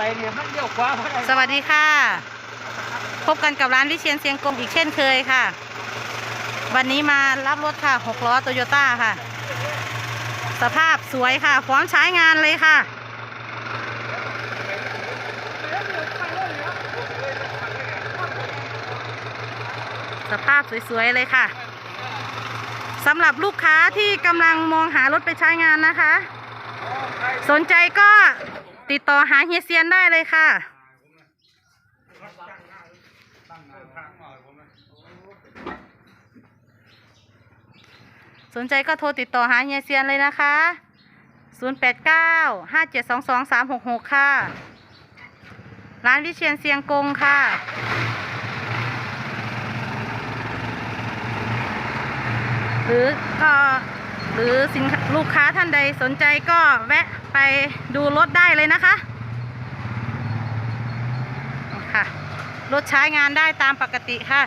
ไปเนี่ยมันเลี้ยวขวาเพราะอะไรสวัสดีค่ะ พบกันกับร้านวิเชียนเสียงกงอีกเช่นเคยค่ะ วันนี้มารับรถค่ะหกล้อโตโยต้าค่ะ สภาพสวยค่ะ พร้อมใช้งานเลยค่ะ สภาพสวยๆเลยค่ะสำหรับลูกค้าที่กำลังมองหารถไปใช้งานนะคะ สนใจก็ ติดต่อหาเฮียเซียนได้เลยค่ะ สนใจก็โทรติดต่อหาเฮียเซียนเลยนะคะ 089 5722 366 ค่ะ ร้านวิเชียนเซียงกงค่ะหรือก็ หรือสินลูกค้าท่านใดสนใจก็แวะไปดูรถได้เลยนะคะค่ะรถใช้งานได้ตามปกติค่ะ